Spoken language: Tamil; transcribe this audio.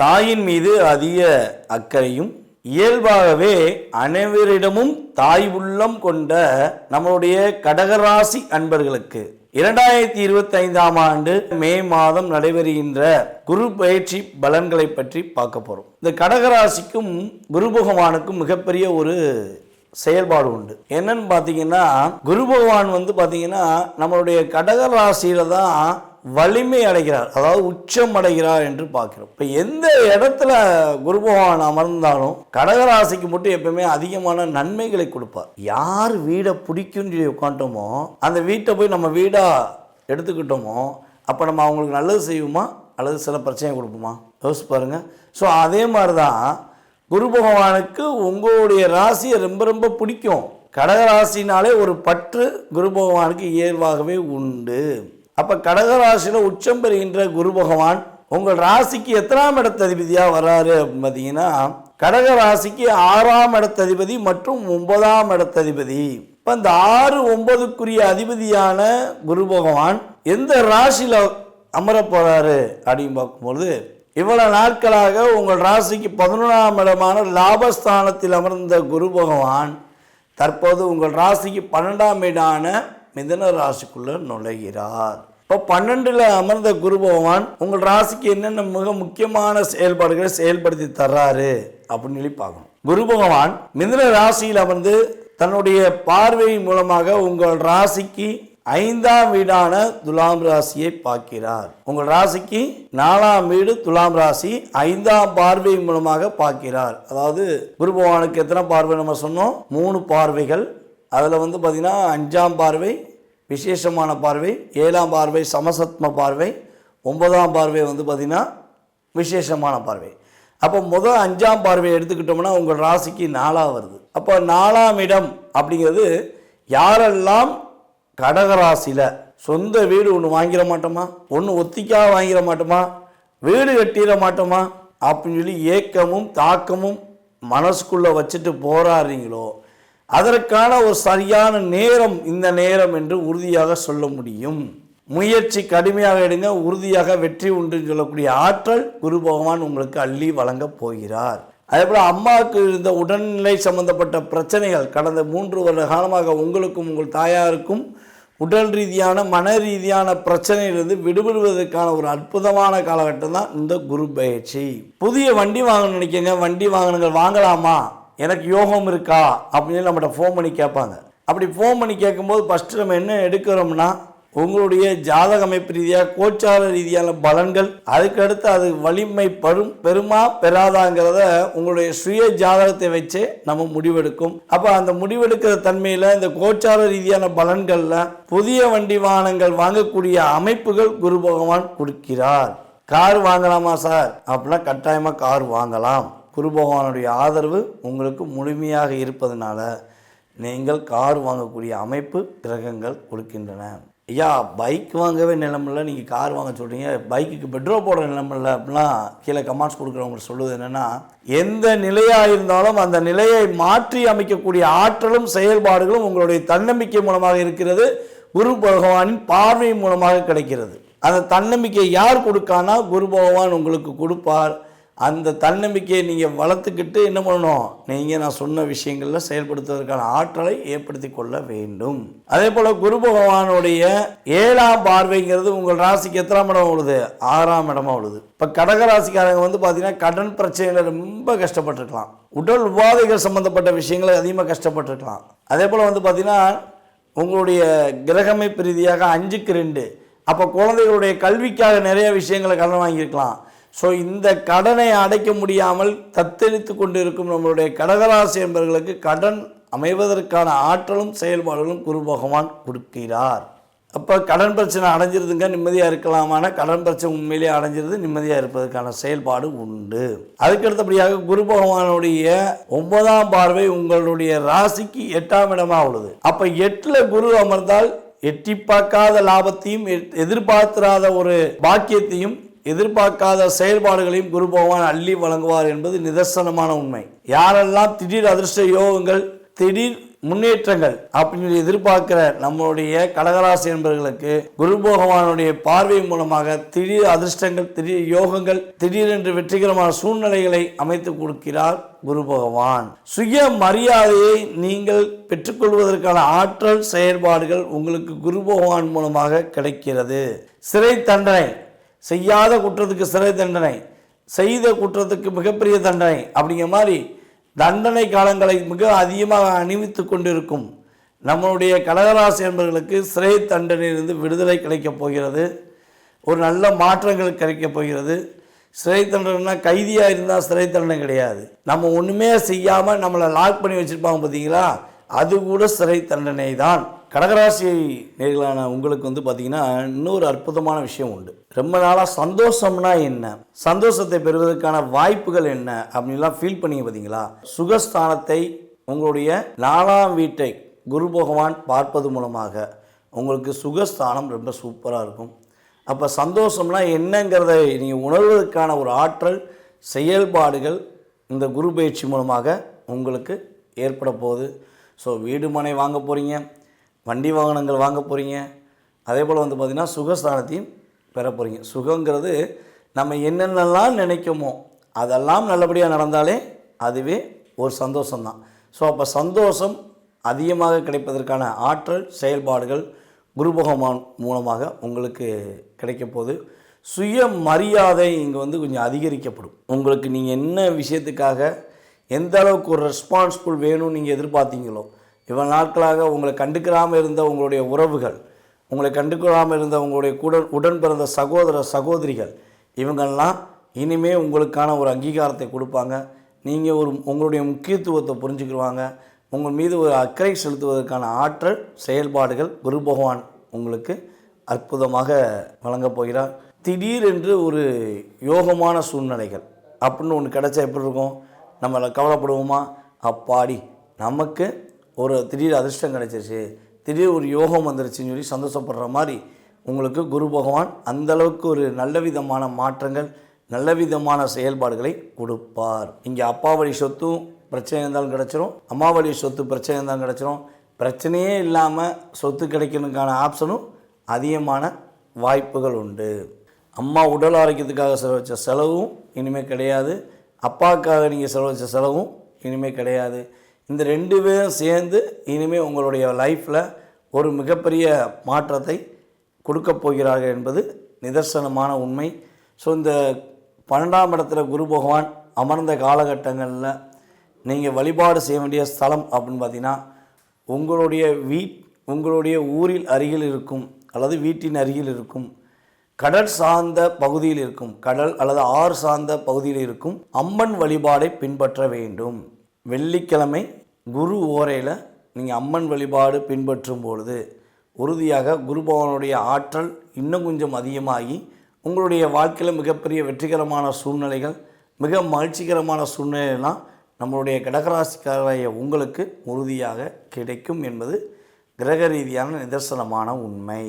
தாயின் மீது அதிக அக்கறையும் இயல்பாகவே அனைவரிடமும் தாய் உள்ளம் கொண்ட நம்மளுடைய கடகராசி அன்பர்களுக்கு. இரண்டாயிரத்தி இருபத்தி ஐந்தாம் ஆண்டு மே மாதம் நடைபெறுகின்ற குரு பயிற்சி பலன்களை பற்றி பார்க்க போறோம். இந்த கடகராசிக்கும் குரு பகவானுக்கும் மிகப்பெரிய ஒரு செயல்பாடு உண்டு. என்னன்னு பார்த்தீங்கன்னா குரு பகவான் வந்து பார்த்தீங்கன்னா நம்மளுடைய கடக ராசியில தான் வலிமை அடைகிறார் அதாவது உச்சம் அடைகிறார் என்று பார்க்கிறோம். இப்போ எந்த இடத்துல குரு பகவான் அமர்ந்தாலும் கடகராசிக்கு மட்டும் எப்பவுமே அதிகமான நன்மைகளை கொடுப்பார். யார் வீடை பிடிக்கும்னு சொல்லி உட்காந்துட்டோமோ அந்த வீட்டை போய் நம்ம வீடாக எடுத்துக்கிட்டோமோ அப்போ நம்ம அவங்களுக்கு நல்லது செய்வோமா அல்லது சில பிரச்சனை கொடுப்போமா? யோசிச்சு பாருங்கள் ஸோ அதே மாதிரி தான் குரு பகவானுக்கு உங்களுடைய ராசியை ரொம்ப ரொம்ப பிடிக்கும். கடகராசினாலே ஒரு பற்று குரு பகவானுக்கு இயல்பாகவே உண்டு. அப்போ கடக ராசியில் உச்சம் பெறுகின்ற குரு பகவான் உங்கள் ராசிக்கு எத்தனாம் இடத்ததிபதியாக வராரு அப்படின்னு பார்த்தீங்கன்னா கடக ராசிக்கு ஆறாம் இடத்ததிபதி மற்றும் ஒன்பதாம் இடத்ததிபதி இப்போ இந்த ஆறு ஒன்பதுக்குரிய அதிபதியான குரு பகவான் எந்த ராசியில் அமர போகிறாரு அப்படின்னு பார்க்கும்பொழுது இவ்வளோ நாட்களாக உங்கள் ராசிக்கு பதினொன்றாம் இடமான லாபஸ்தானத்தில் அமர்ந்த குரு பகவான் தற்போது உங்கள் ராசிக்கு பன்னெண்டாம் இடான மிதன ராசிக்குள்ளே நுழைகிறார். இப்போ பன்னெண்டில் அமர்ந்த குரு பகவான் உங்கள் ராசிக்கு என்னென்ன மிக முக்கியமான செயல்பாடுகளை செயல்படுத்தி தர்றாரு அப்படின்னு சொல்லி பார்க்கணும். குரு பகவான் மிதன ராசியில் அமர்ந்து தன்னுடைய பார்வை மூலமாக உங்கள் ராசிக்கு ஐந்தாம் வீடான துலாம் ராசியை பார்க்கிறார். உங்கள் ராசிக்கு நாலாம் வீடு துலாம் ராசி ஐந்தாம் பார்வை மூலமாக பார்க்கிறார். அதாவது குரு பகவானுக்கு எத்தனை பார்வை நம்ம சொன்னோம்? மூணு பார்வைகள். அதில் வந்து பார்த்திங்கன்னா அஞ்சாம் பார்வை விசேஷமான பார்வை ஏழாம் பார்வை சமசத்ம பார்வை ஒன்பதாம் பார்வை வந்து பார்த்திங்கன்னா விசேஷமான பார்வை. அப்போ முதல் அஞ்சாம் பார்வையை எடுத்துக்கிட்டோம்னா உங்கள் ராசிக்கு நாலாக வருது. அப்போ நாலாம் இடம் அப்படிங்கிறது யாரெல்லாம் கடகராசியில் சொந்த வீடு ஒன்று வாங்கிட மாட்டோமா? ஒன்று ஒத்திக்காக வாங்கிட மாட்டோமா? வீடு கட்டிட மாட்டோமா? அப்படின்னு சொல்லி ஏக்கமும் தாக்கமும் மனசுக்குள்ளே வச்சுட்டு போராடுறீங்களோ அதற்கான ஒரு சரியான நேரம் இந்த நேரம் என்று உறுதியாக சொல்ல முடியும். முயற்சி கடுமையாக எடுங்க உறுதியாக வெற்றி உண்டுன்னு சொல்லக்கூடிய ஆற்றல் குரு பகவான் உங்களுக்கு அள்ளி வழங்கப் போகிறார். அதே போல் அம்மாவுக்கு இருந்த உடல்நிலை சம்பந்தப்பட்ட பிரச்சனைகள் கடந்த மூன்று வருட காலமாக உங்களுக்கும் உங்கள் தாயாருக்கும் உடல் ரீதியான மன ரீதியான பிரச்சனையிலிருந்து விடுபடுவதற்கான ஒரு அற்புதமான காலகட்டம் தான் இந்த குரு பயிற்சி. புதிய வண்டி வாங்கணும்னு நினைக்கங்க வண்டி வாங்கணுங்க வாங்கலாமா? எனக்கு யோகம் இருக்கா? அப்படின்னு நம்மகிட்ட ஃபோன் பண்ணி கேட்பாங்க. அப்படி ஃபோன் பண்ணி கேட்கும்போது ஃபஸ்ட்டு நம்ம என்ன எடுக்கிறோம்னா உங்களுடைய ஜாதக அமைப்பு ரீதியாக கோச்சார ரீதியான பலன்கள் அதுக்கடுத்து அது வலிமை பெரும் பெருமா பெறாதாங்கிறத உங்களுடைய சுய ஜாதகத்தை வச்சே நம்ம முடிவெடுக்கும். அப்போ அந்த முடிவெடுக்கிற தன்மையில் இந்த கோச்சார ரீதியான பலன்களில் புதிய வண்டி வாகனங்கள் வாங்கக்கூடிய அமைப்புகள் குரு பகவான் கொடுக்கிறார். கார் வாங்கலாமா சார்? அப்படின்னா கட்டாயமாக கார் வாங்கலாம். குரு பகவானுடைய ஆதரவு உங்களுக்கு முழுமையாக இருப்பதனால நீங்கள் கார் வாங்கக்கூடிய அமைப்பு கிரகங்கள் கொடுக்கின்றன. ஐயா பைக் வாங்கவே நிலமில்ல நீங்கள் கார் வாங்க சொல்கிறீங்க பைக்குக்கு பெட்ரோல் போடுற நிலமில்ல அப்படிலாம் கீழே கமெண்ட்ஸ் கொடுக்குறவங்க சொல்லுவது என்னென்னா எந்த நிலையாக இருந்தாலும் அந்த நிலையை மாற்றி அமைக்கக்கூடிய ஆற்றலும் செயல்பாடுகளும் உங்களுடைய தன்னம்பிக்கை மூலமாக இருக்கிறது. குரு பகவானின் பார்வை மூலமாக கிடைக்கிறது. அந்த தன்னம்பிக்கை யார் கொடுக்கானா குரு பகவான் உங்களுக்கு கொடுப்பார். அந்த தன்னம்பிக்கையை நீங்கள் வளர்த்துக்கிட்டு என்ன பண்ணணும்? நீங்கள் நான் சொன்ன விஷயங்களில் செயல்படுத்துவதற்கான ஆற்றலை ஏற்படுத்தி கொள்ள வேண்டும். அதே போல் குரு பகவானுடைய ஏழாம் பார்வைங்கிறது உங்கள் ராசிக்கு எத்தனாம் இடம் உழுது? ஆறாம் இடமா உழுது. இப்போ கடக ராசிக்காரங்க வந்து பார்த்தீங்கன்னா கடன் பிரச்சனையில் ரொம்ப கஷ்டப்பட்டிருக்கலாம். உடல் உபாதைகள் சம்மந்தப்பட்ட விஷயங்களை அதிகமாக கஷ்டப்பட்டுருக்கலாம். அதே போல் வந்து பார்த்தீங்கன்னா உங்களுடைய கிரகமைப்பு ரீதியாக அஞ்சுக்கு ரெண்டு. அப்போ குழந்தைகளுடைய கல்விக்காக நிறைய விஷயங்களை கடன் வாங்கியிருக்கலாம். ஸோ இந்த கடனை அடைக்க முடியாமல் தத்தெளித்து கொண்டிருக்கும் நம்மளுடைய கடகராசி என்பவர்களுக்கு கடன் அமைவதற்கான ஆற்றலும் செயல்பாடுகளும் குரு பகவான் கொடுக்கிறார். அப்போ கடன் பிரச்சனை அடைஞ்சிருதுங்க நிம்மதியாக இருக்கலாமான கடன் பிரச்சனை உண்மையிலேயே அடைஞ்சிருது நிம்மதியாக இருப்பதற்கான செயல்பாடு உண்டு. அதுக்கடுத்தபடியாக குரு பகவானுடைய ஒன்பதாம் பார்வை உங்களுடைய ராசிக்கு எட்டாம் இடமா உள்ளது. அப்போ எட்டில் குரு அமர்ந்தால் எட்டி பார்க்காத லாபத்தையும் எதிர்பார்த்திராத ஒரு பாக்கியத்தையும் எதிர்பார்க்காத செயல்பாடுகளையும் குரு பகவான் அள்ளி வழங்குவார் என்பது நிதர்சனமான உண்மை. யாரெல்லாம் திடீர் அதிர்ஷ்ட யோகங்கள் திடீர் முன்னேற்றங்கள் அப்படின்னு எதிர்பார்க்கிற நம்மளுடைய கடகராசி என்பவர்களுக்கு குரு பகவானுடைய பார்வை மூலமாக திடீர் அதிர்ஷ்டங்கள் திடீர் யோகங்கள் திடீரென்று வெற்றிகரமான சூழ்நிலைகளை அமைத்து கொடுக்கிறார் குரு பகவான். சுய மரியாதையை நீங்கள் பெற்றுக்கொள்வதற்கான ஆற்றல் செயல்பாடுகள் உங்களுக்கு குரு பகவான் மூலமாக கிடைக்கிறது. சிறை தண்டனை செய்யாத குற்றத்துக்கு சிறை தண்டனை செய்த குற்றத்துக்கு மிகப்பெரிய தண்டனை அப்படிங்கிற மாதிரி தண்டனை காலங்களை மிக அதிகமாக அணிவித்து கொண்டிருக்கும் நம்மளுடைய கடகராசி என்பவர்களுக்கு சிறை தண்டனையிலிருந்து விடுதலை கிடைக்கப் போகிறது. ஒரு நல்ல மாற்றங்கள் கிடைக்கப் போகிறது. சிறை தண்டனைனா கைதியாக இருந்தால் சிறை தண்டனை கிடையாது. நம்ம ஒன்றுமே செய்யாமல் நம்மளை லாக் பண்ணி வச்சுருப்பாங்க பார்த்தீங்களா அது கூட சிறை தண்டனை தான் கடகராசி நேர்களான உங்களுக்கு வந்து பார்த்தீங்கன்னா இன்னொரு அற்புதமான விஷயம் உண்டு. ரொம்ப நாளாக சந்தோஷம்னா என்ன? சந்தோஷத்தை பெறுவதற்கான வாய்ப்புகள் என்ன? அப்படின்லாம் ஃபீல் பண்ணிங்க பார்த்தீங்களா சுகஸ்தானத்தை உங்களுடைய நாலாம் வீட்டை குரு பகவான் பார்ப்பது மூலமாக உங்களுக்கு சுகஸ்தானம் ரொம்ப சூப்பராக இருக்கும். அப்போ சந்தோஷம்னா என்னங்கிறத நீங்கள் உணர்வதற்கான ஒரு ஆற்றல் செயல்பாடுகள் இந்த குரு பயிற்சி மூலமாக உங்களுக்கு ஏற்பட போகுது. ஸோ வீடு மனை வாங்க போகிறீங்க வண்டி வாகனங்கள் வாங்க போகிறீங்க அதே போல் வந்து பார்த்திங்கன்னா சுகஸ்தானத்தையும் பெற போகிறீங்க சுகங்கிறது நம்ம என்னென்னலாம் நினைக்கமோ அதெல்லாம் நல்லபடியாக நடந்தாலே அதுவே ஒரு சந்தோஷம்தான். ஸோ அப்போ சந்தோஷம் அதிகமாக கிடைப்பதற்கான ஆற்றல் செயல்பாடுகள் குருபகவான் மூலமாக உங்களுக்கு கிடைக்க போகுது. சுய மரியாதை இங்கே வந்து கொஞ்சம் அதிகரிக்கப்படும். உங்களுக்கு நீங்கள் என்ன விஷயத்துக்காக எந்த அளவுக்கு ஒரு ரெஸ்பான்ஸ்ஃபுல் வேணும்னு நீங்கள் எதிர்பார்த்தீங்களோ இவ்வளவு நாட்களாக உங்களை கண்டுக்கிறாமல் இருந்த உங்களுடைய உறவுகள் உங்களை கண்டுக்கொள்ளாமல் இருந்த உங்களுடைய கூட உடன் பிறந்த சகோதர சகோதரிகள் இவங்கெல்லாம் இனிமே உங்களுக்கான ஒரு அங்கீகாரத்தை கொடுப்பாங்க. நீங்கள் ஒரு உங்களுடைய முக்கியத்துவத்தை புரிஞ்சுக்கிடுவாங்க உங்கள் மீது ஒரு அக்கறை செலுத்துவதற்கான ஆற்றல் செயல்பாடுகள் குரு பகவான் உங்களுக்கு அற்புதமாக வழங்கப் போகிறார். திடீரென்று ஒரு யோகமான சூழ்நிலைகள் அப்படின்னு ஒன்று கிடைச்சா எப்படி இருக்கும்? நம்மளை கவலைப்படுவோமா? அப்பாடி நமக்கு ஒரு திடீர் அதிர்ஷ்டம் கிடைச்சிருச்சு. திடீர் ஒரு யோகம் வந்துருச்சுன்னு சொல்லி சந்தோஷப்படுற மாதிரி உங்களுக்கு குரு பகவான் அந்தளவுக்கு ஒரு நல்ல விதமான மாற்றங்கள் நல்ல விதமான செயல்பாடுகளை கொடுப்பார். இங்கே அப்பா வழி சொத்தும் பிரச்சனை இருந்தாலும் கிடச்சிரும் அம்மா வழி சொத்து பிரச்சனை இருந்தாலும் கிடச்சிரும். பிரச்சனையே இல்லாமல் சொத்து கிடைக்கணுக்கான ஆப்ஷனும் அதிகமான வாய்ப்புகள் உண்டு. அம்மா உடல் ஆரோக்கியத்துக்காக செலவழிச்ச செலவும் இனிமேல் கிடையாது. அப்பாவுக்காக நீங்கள் செலவழிச்ச செலவும் இனிமேல் கிடையாது. இந்த ரெண்டு பேரும் சேர்ந்து இனிமேல் உங்களுடைய லைஃப்பில் ஒரு மிகப்பெரிய மாற்றத்தை கொடுக்க போகிறார்கள் என்பது நிதர்சனமான உண்மை. ஸோ இந்த பன்னெண்டாம் இடத்துல குரு பகவான் அமர்ந்த காலகட்டங்களில் நீங்கள் வழிபாடு செய்ய வேண்டிய ஸ்தலம் அப்படின்னு பார்த்தீங்கன்னா உங்களுடைய வீட் உங்களுடைய ஊரில் அருகில் இருக்கும் அல்லது வீட்டின் அருகில் இருக்கும் கடல் சார்ந்த பகுதியில் இருக்கும் கடல் அல்லது ஆறு சார்ந்த பகுதியில் இருக்கும் அம்மன் வழிபாடை பின்பற்ற வேண்டும். வெள்ளிக்கிழமை குரு ஓரையில் நீங்கள் அம்மன் வழிபாடு பின்பற்றும் பொழுது உறுதியாக குரு பகவானுடைய ஆற்றல் இன்னும் கொஞ்சம் அதிகமாகி உங்களுடைய வாழ்க்கையில் மிகப்பெரிய வெற்றிகரமான சூழ்நிலைகள் மிக மகிழ்ச்சிகரமான சூழ்நிலையெல்லாம் நம்மளுடைய கடகராசிக்காரைய உங்களுக்கு உறுதியாக கிடைக்கும் என்பது கிரக ரீதியான நிதர்சனமான உண்மை.